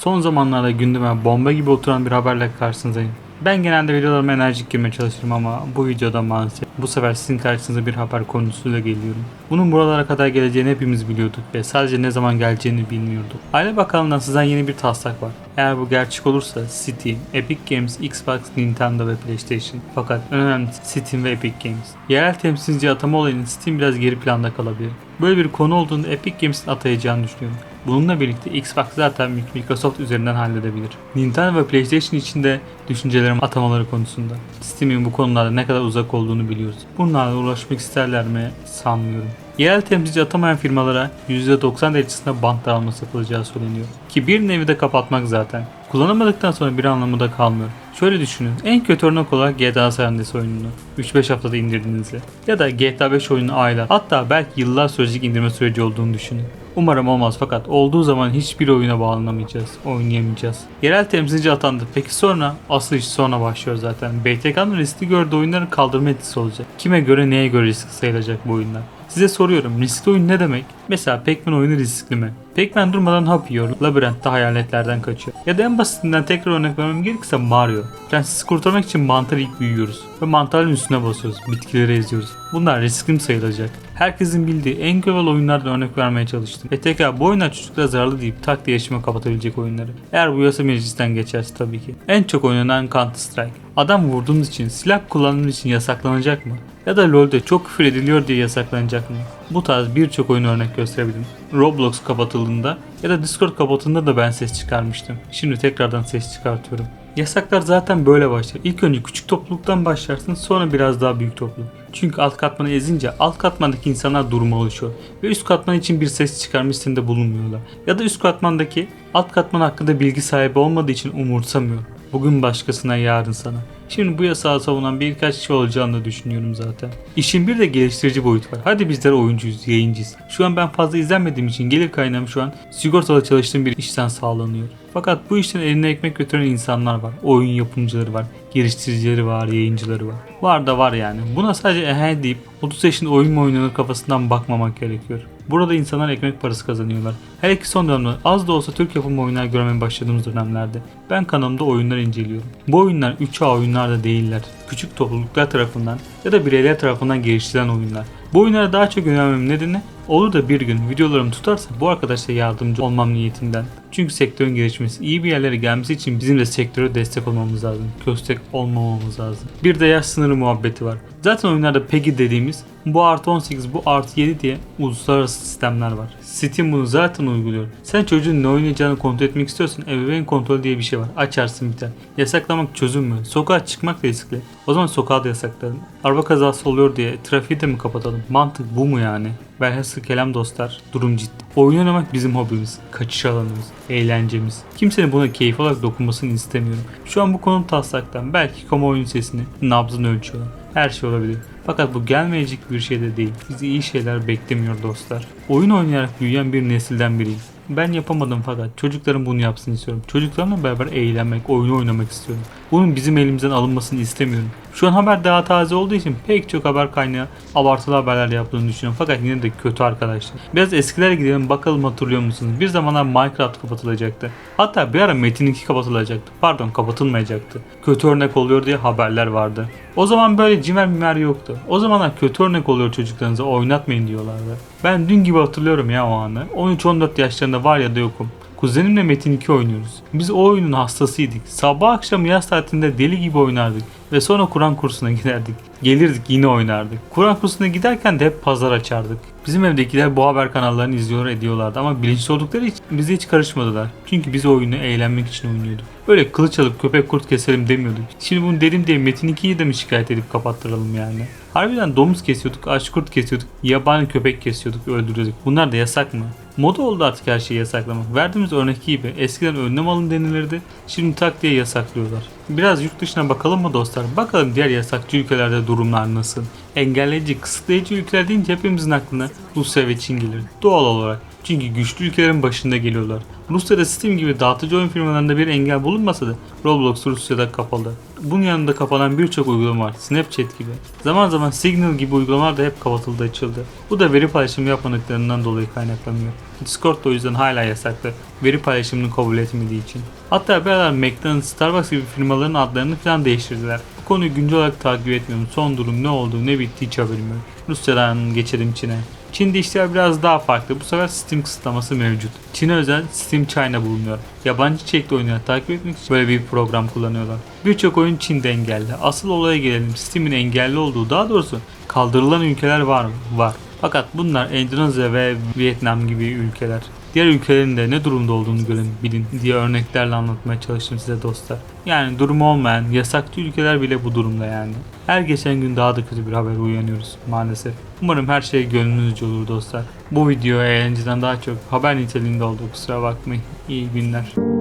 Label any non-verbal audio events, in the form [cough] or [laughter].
Son zamanlarda gündeme bomba gibi oturan bir haberle karşınızdayım. Ben genelde videolarıma enerjik girmeye çalışırım ama bu videoda maalesef bu sefer sizin karşınıza bir haber konusuyla geliyorum. Bunun buralara kadar geleceğini hepimiz biliyorduk ve sadece ne zaman geleceğini bilmiyorduk. Aile Bakanlığı'ndan sizden yeni bir taslak var. Eğer bu gerçek olursa Steam, Epic Games, Xbox, Nintendo ve PlayStation. Fakat en önemlisi Steam ve Epic Games. Yerel temsilci atama olayının Steam biraz geri planda kalabilir. Böyle bir konu olduğunda Epic Games'in atayacağını düşünüyorum. Bununla birlikte Xbox zaten Microsoft üzerinden halledebilir. Nintendo ve PlayStation için de düşüncelerim atamaları konusunda. Steam'in bu konularda ne kadar uzak olduğunu biliyoruz. Bunlarla uğraşmak isterler mi sanmıyorum. Yerel temsilci atamayan firmalara %90 derecesinde bant dağılması yapılacağı söyleniyor. Ki bir nevi de kapatmak zaten. Kullanamadıktan sonra bir anlamı da kalmıyor. Şöyle düşünün. En kötü örnek olarak GTA San Andreas oyununu 3-5 haftada indirdiğinizi ya da GTA 5 oyununu aylar hatta belki yıllar sürecek indirme süreci olduğunu düşünün. Umarım olmaz fakat olduğu zaman hiçbir oyuna bağlanamayacağız, oynayamayacağız. Yerel temsilci atandı. Peki sonra? Asıl iş sonra başlıyor zaten. BTK'nın riskli gördüğü oyunların kaldırma etkisi olacak. Kime göre neye göre riskli sayılacak bu oyunlar? Size soruyorum riskli oyun ne demek? Mesela Pac-Man oyunu riskli mi? Pac-Man durmadan hap yiyor, labirentte hayaletlerden kaçıyor. Ya da en basitinden tekrar örnek vermem gerekirse Mario. Prensi kurtarmak için mantar ilk büyüyoruz ve mantarın üstüne basıyoruz, bitkileri eziyoruz. Bunlar riskli mi sayılacak? Herkesin bildiği en güzel oyunlardan örnek vermeye çalıştım. Ve tekrar bu oyunlar çocuklara zararlı deyip tak diye yaşama kapatabilecek oyunları. Eğer bu yasa meclisten geçerse tabii ki. En çok oynanan Counter Strike. Adam vurduğunuz için, silah kullandığınız için yasaklanacak mı? Ya da LoL'de çok küfür ediliyor diye yasaklanacak mı? Bu tarz birçok oyun örnek gösterebilirim. Roblox kapatıldığında ya da Discord kapatıldığında da ben ses çıkarmıştım. Şimdi tekrardan ses çıkartıyorum. Yasaklar zaten böyle başlar. İlk önce küçük topluluktan başlarsın sonra biraz daha büyük topluluk. Çünkü alt katmanı ezince alt katmandaki insanlar duruma alışıyor. Ve üst katman için bir ses çıkarma isteğinde bulunmuyorlar. Ya da üst katmandaki alt katman hakkında bilgi sahibi olmadığı için umursamıyor. Bugün başkasına yarın sana. Şimdi bu yasağı savunan birkaç kişi olacağını düşünüyorum zaten. İşin bir de geliştirici boyut var. Hadi bizler oyuncuyuz, yayıncıyız. Şu an ben fazla izlenmediğim için gelir kaynağım şu an sigortalı çalıştığım bir işten sağlanıyor. Fakat bu işten eline ekmek götüren insanlar var. Oyun yapımcıları var, geliştiricileri var, yayıncıları var. Var da var yani. Buna sadece ehe deyip 30 yaşında oyun mu oynanır kafasından bakmamak gerekiyor. Burada insanlar ekmek parası kazanıyorlar. Her iki son dönemde az da olsa Türk yapımı oyunlar görmeye başladığımız dönemlerde ben kanalımda oyunlar inceliyorum. Bu oyunlar 3A oyunlar da değiller. Küçük topluluklar tarafından ya da bireyler tarafından geliştirilen oyunlar. Bu oyunlara daha çok önemli nedeni olur da bir gün videolarım tutarsa bu arkadaşa yardımcı olmam niyetinden. Çünkü sektörün gelişmesi, iyi bir yerlere gelmesi için bizim de sektöre destek olmamız lazım. Köstek olmamamız lazım. Bir de yaş sınırı muhabbeti var. Zaten oyunlarda PEGI dediğimiz bu artı 18 bu artı 7 diye uluslararası sistemler var. Steam bunu zaten uyguluyor. Sen çocuğun ne oynayacağını kontrol etmek istiyorsan ebeveyn kontrolü diye bir şey var. Açarsın biter. Yasaklamak çözüm mü? Sokağa çıkmak da riskli. O zaman sokağa da yasaklayalım. Araba kazası oluyor diye trafiği de mi kapatalım? Mantık bu mu yani? Velhasıl kelam dostlar, durum ciddi. Oyun oynamak bizim hobimiz, kaçış alanımız, eğlencemiz. Kimsenin buna keyif olarak dokunmasını istemiyorum. Şu an bu konu taslaktan belki kamuoyunun sesini, nabzını ölçüyorlar. Her şey olabilir. Fakat bu gelmeyecek bir şey de değil. Bizi iyi şeyler beklemiyor dostlar. Oyun oynayarak büyüyen bir nesilden biriyim. Ben yapamadım fakat çocuklarım bunu yapsın istiyorum. Çocuklarımla beraber eğlenmek, oyun oynamak istiyorum. Bunun bizim elimizden alınmasını istemiyorum. Şu an haber daha taze olduğu için pek çok haber kaynağı abartılı haberler yaptığını düşünüyorum. Fakat yine de kötü arkadaşlar. Biraz eskilere gidelim bakalım hatırlıyor musunuz? Bir zamanlar Minecraft kapatılacaktı. Hatta bir ara Metin 2 kapatılacaktı. Pardon kapatılmayacaktı. Kötü örnek oluyor diye haberler vardı. O zaman böyle cimer mimer yoktu. O zamanlar kötü örnek oluyor çocuklarınıza oynatmayın diyorlardı. Ben dün gibi hatırlıyorum ya o anı. 13-14 yaşlarında var ya da yokum. Kuzenimle Metin 2 oynuyoruz. Biz o oyunun hastasıydık. Sabah akşam yaz tatilinde deli gibi oynardık. Ve sonra Kur'an kursuna [laughs] giderdik. Gelirdik yine oynardık. Kur'an kursuna giderken de hep pazar açardık. Bizim evdekiler bu haber kanallarını izliyor ediyorlardı ama bilinçli oldukları için bize hiç karışmadılar. Çünkü biz oyunu eğlenmek için oynuyorduk. Böyle kılıç alıp köpek kurt keselim demiyorduk. Şimdi bunu dedim diye Metin 2'yi de mi şikayet edip kapattıralım yani? Harbiden domuz kesiyorduk, aç kurt kesiyorduk, yabani köpek kesiyorduk, öldürüyorduk. Bunlar da yasak mı? Moda oldu artık her şeyi yasaklamak. Verdiğimiz örnek gibi eskiden önlem alın denilirdi. Şimdi tak diye yasaklıyorlar. Biraz yurt dışına bakalım mı dostlar? Bakalım diğer yasakçı ülkelerde durumlar nasıl? Engelleyici, kısıtlayıcı ülkeler deyince hepimizin aklına Rusya ve Çin gelir. Doğal olarak. Çünkü güçlü ülkelerin başında geliyorlar. Rusya'da Steam gibi dağıtıcı oyun firmalarında bir engel bulunmasa da Roblox Rusya'da kapalı. Bunun yanında kapanan birçok uygulama var. Snapchat gibi. Zaman zaman Signal gibi uygulamalar da hep kapatıldı açıldı. Bu da veri paylaşımı yapmadıklarından dolayı kaynaklanıyor. Discord da o yüzden hala yasaklı. Veri paylaşımını kabul etmediği için. Hatta bir aralar McDonald's, Starbucks gibi firmaların adlarını falan değiştirdiler. Bu konuyu güncel olarak takip etmiyorum. Son durum ne oldu ne bitti hiç haberim yok. Rusya'dan geçelim Çin'e. Çin'de işler biraz daha farklı. Bu sefer Steam kısıtlaması mevcut. Çin'e özel Steam China bulunuyor. Yabancı içerikli oyunları takip etmek için böyle bir program kullanıyorlar. Birçok oyun Çin'de engelli. Asıl olaya gelelim. Steam'in engelli olduğu daha doğrusu kaldırılan ülkeler var mı? Var. Fakat bunlar Endonezya ve Vietnam gibi ülkeler. Diğer ülkelerin de ne durumda olduğunu görün, bilin diye örneklerle anlatmaya çalıştım size dostlar. Yani durumu olmayan, yasaklı ülkeler bile bu durumda yani. Her geçen gün daha da kötü bir haber uyanıyoruz maalesef. Umarım her şey gönlünüzce olur dostlar. Bu video eğlenceden daha çok haber niteliğinde oldu kusura bakmayın. İyi günler.